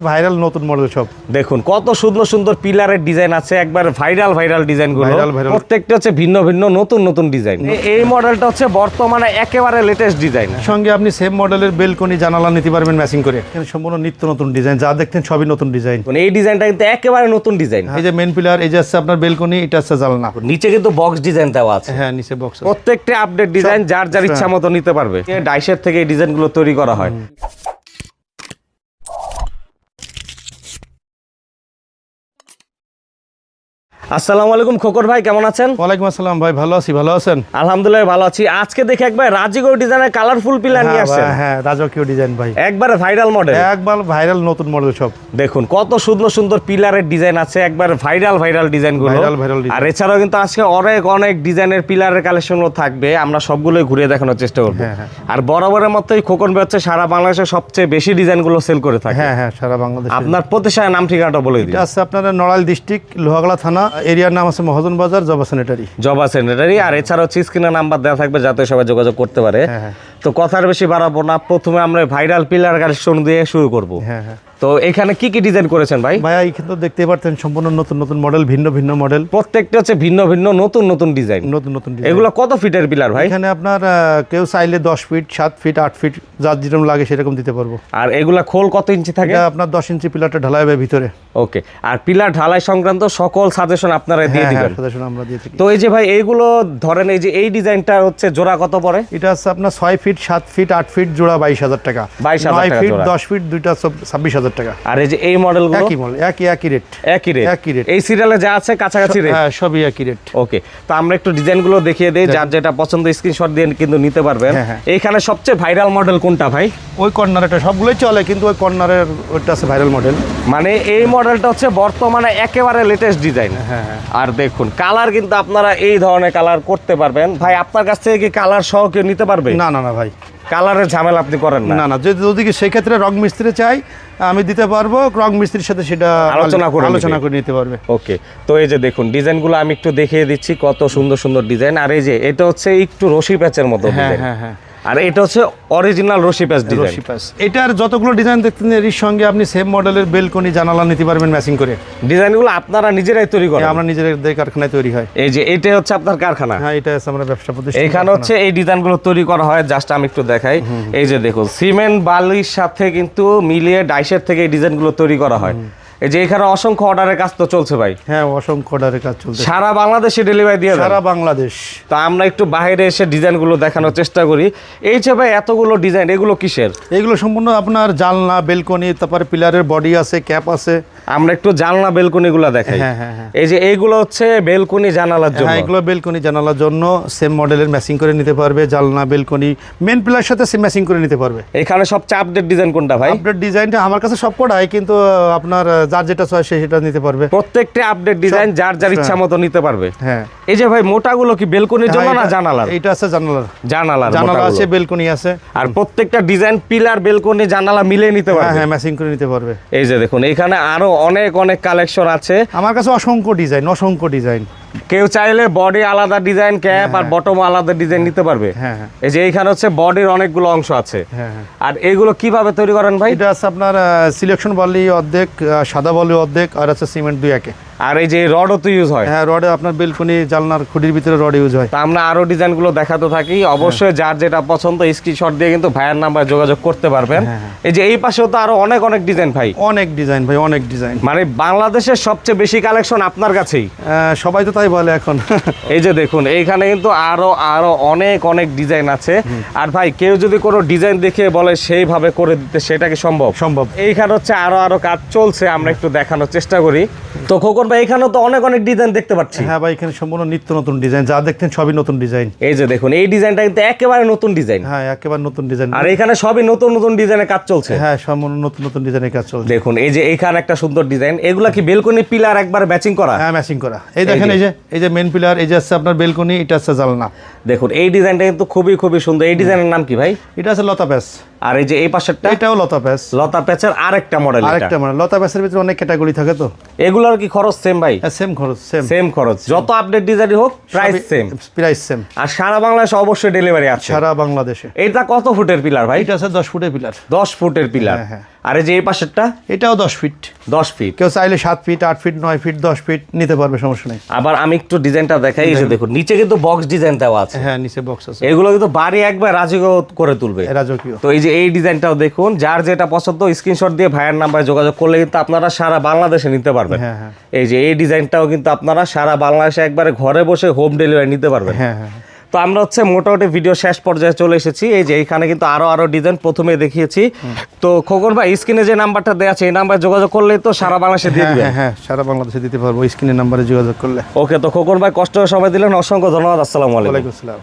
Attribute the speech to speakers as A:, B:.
A: Viral নতুন model সব।
B: দেখুন কত সুন্দর সুন্দর পিলারের ডিজাইন আছে একবার ভাইরাল ভাইরাল
A: ডিজাইনগুলো।
B: প্রত্যেকটা হচ্ছে ভিন্ন ভিন্ন নতুন নতুন ডিজাইন। এই মডেলটা হচ্ছে বর্তমানে একেবারে লেটেস্ট ডিজাইন
A: সঙ্গে আপনি সেম মডেলের বেলকনি জানালা নিতে পারবেন ম্যাচিং করে। এখানে সম্পূর্ণ নিত্য নতুন ডিজাইন যা দেখতেন সবই নতুন ডিজাইন
B: এই ডিজাইনটা কিন্তু একেবারে নতুন ডিজাইন
A: এই যে মেন পিলার এই যে আছে আপনার বেলকনি এটা আছে জানলা।
B: নিচে কিন্তু বক্স ডিজাইন দেওয়া আছে।
A: হ্যাঁ নিচে বক্স
B: প্রত্যেকটা আপডেট ডিজাইন যার যার ইচ্ছা মতো নিতে পারবে। ডাইসের থেকে এই ডিজাইনগুলো তৈরি করা হয়। আসসালামু আলাইকুম খোকর ভাই কেমন আছেন?
A: ওয়ালাইকুম আসসালাম ভাই ভালো আছি ভালো আছেন?
B: আলহামদুলিল্লাহ ভালো আছি। আজকে দেখে একবার রাজিগো ডিজাইনের কালারফুল পিলার নিয়ে
A: হ্যাঁ
B: আসছেন।
A: হ্যাঁ রাজকীয় ডিজাইন ভাই।
B: একবারে ভাইরাল মডেল
A: একবার ভাইরাল নতুন মডেল সব।
B: দেখুন কত সুন্দর সুন্দর পিলারের ডিজাইন আছে একবার ভাইরাল ভাইরাল ডিজাইনগুলো।
A: Viral, viral
B: আর এছাড়াও কিন্তু আজকে অনেক অনেক ডিজাইনের পিলারের কালেকশন থাকবে। আমরা সবগুলোই ঘুরে দেখানোর চেষ্টা করব।
A: হ্যাঁ, হ্যাঁ।
B: আর বরাবরের মতোই খোকন ভাই হচ্ছে সারা বাংলাদেশে সবচেয়ে বেশি ডিজাইনগুলো সেল করে থাকে।
A: হ্যাঁ হ্যাঁ সারা বাংলাদেশ।
B: আপনার প্রতিষ্ঠানের নাম ঠিকানাটা বলে দিন।
A: এটা আছে আপনার নড়াইল ডিস্ট্রিক্ট লোহাগড়া থানা এরিয়ার নাম আছে মহাজন বাজার জবা সেনেটারি
B: জবা সেনেটারি আর এছাড়াও চিজ কিনা নাম্বার দেওয়া থাকবে যাতে সবাই যোগাযোগ করতে পারে
A: হ্যাঁ, হ্যাঁ।
B: তো কথার বেশি বাড়াবো না। প্রথমে আমরা ভাইরাল পিলার কালেকশন দিয়ে শুরু করব।
A: হ্যাঁ হ্যাঁ।
B: তো এখানে কি কি ডিজাইন করেছেন ভাই?
A: ভাইয়া এখানে তো দেখতে পারতেন সম্পূর্ণ নতুন নতুন মডেল ভিন্ন ভিন্ন মডেল
B: প্রত্যেকটা হচ্ছে ভিন্ন ভিন্ন নতুন নতুন ডিজাইন
A: নতুন নতুন।
B: এগুলো কত ফিটের পিলার ভাই?
A: এখানে আপনার কেউ চাইলে দশ ফিট সাত ফিট আট ফিট যার যেরকম লাগে সেরকম দিতে পারব।
B: আর এগুলা খোল কত ইঞ্চি থাকে?
A: এটা আপনার দশ ইঞ্চি পিলারটা ঢালাই হবে ভিতরে।
B: ওকে আর পিলার ঢালাই সংক্রান্ত সকল সাজেশন আপনারা দিয়ে
A: হ্যাঁ হ্যাঁ
B: দিবেন।
A: সাজেশন আমরা দিয়ে থাকি।
B: তো এই যে ভাই এইগুলো ধরেন এই যে এই ডিজাইনটা হচ্ছে জোড়া কত পড়ে?
A: এটা আছে আপনার ছয় ফিট সাত ফিট আট ফিট জোড়া বাইশ হাজার টাকা।
B: 22,000
A: নয় ফিট দশ ফিট দুইটা ছাব্বিশ হাজার টাকা।
B: আর এই যে এই মডেলগুলো?
A: একই মডেল একই একই রেট
B: একই রেট
A: একই rate।
B: এই সিরিয়ালে যা আছে কাছাকাছি রেট
A: হ্যাঁ সবই একই রেট
B: ওকে তো আমরা একটু ডিজাইনগুলো দেখিয়ে দেই যার যেটা পছন্দ স্ক্রিনশট দিয়ে কিন্তু নিতে পারবেন।
A: হ্যাঁ, হ্যাঁ।
B: এইখানে সবচেয়ে ভাইরাল মডেল কোনটা ভাই?
A: ওই কর্নারটা সবগুলোই চলে কিন্তু ওই কর্নারের ওইটা আছে ভাইরাল মডেল
B: মানে এই মডেলটা হচ্ছে বর্তমানে একেবারে লেটেস্ট ডিজাইন
A: হ্যাঁ হ্যাঁ
B: আর দেখুন কালার কিন্তু আপনারা এই ধরনের কালার করতে পারবেন। ভাই আপনার কাছ থেকে কি কালার সহ কেউ নিতে পারবে?
A: না না না ভাই।
B: কালারের ঝামেলা আপনি করেন না।
A: না না যদি ওদিকে সেই সেক্ষেত্রে রং মিস্ত্রি চাই আমি দিতে পারব রং মিস্ত্রির সাথে সেটা
B: আলোচনা করে
A: আলোচনা করে নিতে পারবে।
B: ওকে তো এই যে দেখুন ডিজাইনগুলো আমি একটু দেখিয়ে দিচ্ছি কত সুন্দর সুন্দর ডিজাইন। আর এই যে এটা হচ্ছে একটু রশি প্যাচের মতো
A: হ্যাঁ হ্যাঁ হ্যাঁ।
B: আর এটা হচ্ছে অরিজিনাল রশি প্যাচ ডিজাইন
A: রশি এটার যতগুলো ডিজাইন দেখতেন এর সঙ্গে আপনি সেম মডেলের বেলকনি জানালা নিতে পারবেন ম্যাচিং করে।
B: ডিজাইনগুলো আপনারা নিজেরাই তৈরি করেন।
A: আমরা নিজেদের কারখানায় তৈরি হয়।
B: এই যে এটা হচ্ছে আপনার কারখানা।
A: হ্যাঁ এটা আছে আমরা ব্যবসা প্রতিষ্ঠান
B: এইখানে হচ্ছে এই ডিজাইনগুলো তৈরি করা হয় জাস্ট আমি একটু দেখাই। এই যে দেখুন সিমেন্ট বালির সাথে কিন্তু মিলিয়ে ডাইসের থেকে এই ডিজাইনগুলো তৈরি করা হয়। এই যে এখানে অসংখ্য অর্ডারের কাজ তো চলছে ভাই।
A: হ্যাঁ অসংখ্য অর্ডারের কাজ চলছে।
B: সারা বাংলাদেশে ডেলিভারি দিয়ে
A: সারা বাংলাদেশ।
B: তো আমরা একটু বাইরে এসে ডিজাইনগুলো দেখানোর চেষ্টা করি। এই যে ভাই এতগুলো ডিজাইন এগুলো কিসের?
A: এগুলো সম্পূর্ণ আপনার জালনা বেলকনি তারপরে পিলারের বডি আছে ক্যাপ আছে।
B: আমরা একটু জানলা বেলকনিগুলো দেখাই।
A: হ্যাঁ, হ্যাঁ, হ্যাঁ।
B: এই যে এইগুলো হচ্ছে বেলকনি জানালার জন্য।
A: এগুলো বেলকনি জানালার জন্য সেম মডেলের ম্যাচিং করে নিতে পারবে জানলা বেলকনি মেন পিলার সাথে সেম ম্যাচিং করে নিতে পারবে।
B: এখানে সবচেয়ে আপডেট ডিজাইন কোনটা ভাই?
A: আপনার ডিজাইনটা আমার কাছে সব কটাই কিন্তু আপনার যার যেটা সে সেটা নিতে পারবে।
B: প্রত্যেকটা আপডেট ডিজাইন যার যার ইচ্ছা মতো নিতে পারবে।
A: হ্যাঁ।
B: এই যে ভাই মোটাগুলো কি বেলকনির জন্য না
A: এটা-
B: জানালার?
A: এইটা আছে জানালার।
B: জানালার
A: জানালা। আছে বেলকনি আছে।
B: আর প্রত্যেকটা ডিজাইন পিলার বেলকনি জানালা মিলিয়ে নিতে পারবে।
A: হ্যাঁ ম্যাচিং করে নিতে পারবে।
B: এই যে দেখুন এখানে আরও অনেক অনেক কালেকশন আছে।
A: আমার কাছে অসংখ্য ডিজাইন অসংখ্য ডিজাইন
B: কেউ চাইলে বডি আলাদা ডিজাইন ক্যাপ আর বটম আলাদা ডিজাইন নিতে পারবে।
A: হ্যাঁ হ্যাঁ।
B: এই যে এইখানে হচ্ছে বডির অনেকগুলো অংশ আছে।
A: হ্যাঁ হ্যাঁ।
B: আর এইগুলো কীভাবে তৈরি করেন ভাই?
A: এটা আছে আপনার সিলেকশন বলি অর্ধেক সাদা বলি অর্ধেক আর আছে সিমেন্ট দুই একে।
B: আর এই যে রডও তো ইউজ হয়?
A: হ্যাঁ রডে আপনার বেলকনি জানলার খুঁটির ভিতরে রড ইউজ হয়।
B: তা আমরা আরও ডিজাইনগুলো দেখাতে থাকি। অবশ্যই যার যেটা পছন্দ স্ক্রিনশট দিয়ে কিন্তু ভাইয়ের নাম্বার যোগাযোগ করতে পারবেন।
A: হ্যাঁ,
B: এই যে এই পাশেও তো আরও অনেক অনেক ডিজাইন ভাই।
A: অনেক ডিজাইন ভাই অনেক ডিজাইন
B: মানে বাংলাদেশের সবচেয়ে বেশি কালেকশন আপনার কাছেই।
A: সবাই তো তাই বলে এখন।
B: এই যে দেখুন এইখানে কিন্তু আরও আরও অনেক অনেক ডিজাইন আছে। আর ভাই কেউ যদি কোনো ডিজাইন দেখে বলে সেইভাবে করে দিতে সেটা কি সম্ভব?
A: সম্ভব।
B: এইখানে হচ্ছে আরও আরও কাজ চলছে আমরা একটু দেখানোর চেষ্টা করি। তো খোকন ভাই এখানে তো অনেক অনেক ডিজাইন দেখতে পাচ্ছি।
A: হ্যাঁ ভাই এখানে সম্পূর্ণ নিত্য নতুন ডিজাইন যা দেখতেন সবই নতুন ডিজাইন
B: এই যে দেখুন এই ডিজাইনটা কিন্তু একেবারে নতুন ডিজাইন
A: হ্যাঁ একেবারে নতুন ডিজাইন
B: আর এখানে সবই নতুন নতুন ডিজাইনের কাজ চলছে।
A: হ্যাঁ সম্পূর্ণ নতুন নতুন ডিজাইনের কাজ চলছে।
B: দেখুন এই যে এইখানে একটা সুন্দর ডিজাইন এগুলা কি বেলকনি পিলার একবার ম্যাচিং করা?
A: হ্যাঁ ম্যাচিং করা। এই দেখেন এই যে এই যে মেন পিলার এই যে আছে আপনার বেলকনি এটা আছে জানলা
B: দেখুন এই ডিজাইনটা কিন্তু খুবই খুবই সুন্দর। এই ডিজাইনের নাম কি ভাই?
A: এটা আছে লতা প্যাস
B: আর এই যে এই পাশের
A: এটাও লতা প্যাচ।
B: লতা প্যাচের আরেকটা মডেল
A: আরেকটা মডেল লতা প্যাচের ভিতরে অনেক ক্যাটাগরি থাকে তো?
B: এগুলোর কি খরচ সেম ভাই?
A: সেম খরচ সেম
B: সেম খরচ। যত আপডেট ডিজাইন হোক প্রাইস সেম
A: প্রাইস সেম
B: আর সারা বাংলাদেশে অবশ্যই ডেলিভারি আছে।
A: সারা বাংলাদেশে।
B: এটা কত ফুটের পিলার ভাই?
A: এটা আছে দশ ফুটের পিলার
B: দশ ফুটের পিলার
A: হ্যাঁ, হ্যাঁ।
B: আর এই যে এই পাশেরটা?
A: এটাও দশ ফিট
B: দশ ফিট
A: কেউ চাইলে সাত ফিট আট ফিট নয় ফিট দশ ফিট নিতে পারবে সমস্যা নেই।
B: আবার আমি একটু ডিজাইনটা দেখাই যে দেখুন নিচে কিন্তু বক্স ডিজাইন দেওয়া আছে।
A: হ্যাঁ নিচে বক্স আছে।
B: এগুলো কিন্তু বাড়ি একবার রাজি করে তুলবে।
A: রাজকীয়।
B: তো এই যে এই ডিজাইনটাও দেখুন যার যেটা পছন্দ স্ক্রিনশট দিয়ে ভাইয়ের নাম্বারে যোগাযোগ করলে কিন্তু আপনারা সারা বাংলাদেশে নিতে পারবেন।
A: হ্যাঁ হ্যাঁ।
B: এই যে এই ডিজাইনটাও কিন্তু আপনারা সারা বাংলাদেশে একবারে ঘরে বসে হোম ডেলিভারি নিতে পারবেন।
A: হ্যাঁ হ্যাঁ।
B: তো আমরা হচ্ছে মোটামুটি ভিডিও শেষ পর্যায়ে চলে এসেছি। এই যে এইখানে কিন্তু আরও আরও ডিজাইন প্রথমে দেখিয়েছি। তো খোকন ভাই স্ক্রিনে যে নাম্বারটা দেওয়া আছে এই নাম্বারে যোগাযোগ করলে তো সারা বাংলাদেশে দিয়ে
A: হ্যাঁ
B: দিবেন।
A: হ্যাঁ হ্যাঁ সারা বাংলাদেশে দিতে পারব। স্ক্রিনের নাম্বারে যোগাযোগ করলে।
B: ওকে তো খোকন ভাই কষ্ট সময় দিলেন। অসংখ্য ধন্যবাদ। আসসালামু আলাইকুম।
A: ওয়ালাইকুম আসসালাম।